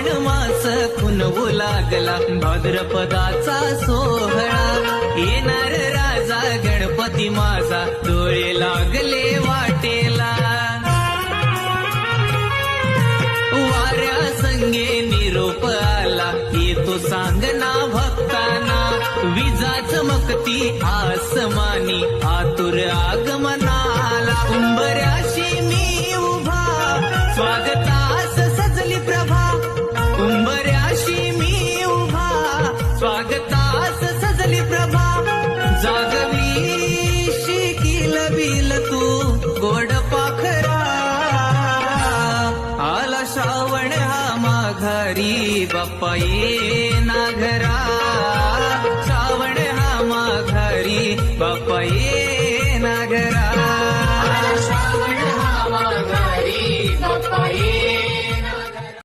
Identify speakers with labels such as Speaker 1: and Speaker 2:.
Speaker 1: श्रावण मास खुनवू लागला. भाद्रपदाचा सोहळा. येणार राजा गणपती माझा. डोळे लागले वाटेला. वाऱ्या संगे निरोप आला. येतो सांगना भक्ताना. विजा चमकती आसमानी. आतुर आगमनाला. कुंभऱ्याशी स्वागतास सजली प्रभा. जागवी शिकील बिल तू गोड पाखरा. आला श्रावण हा माघारी बाप्पा ये ना घरा श्रावण हा माघारी बाप्पा ये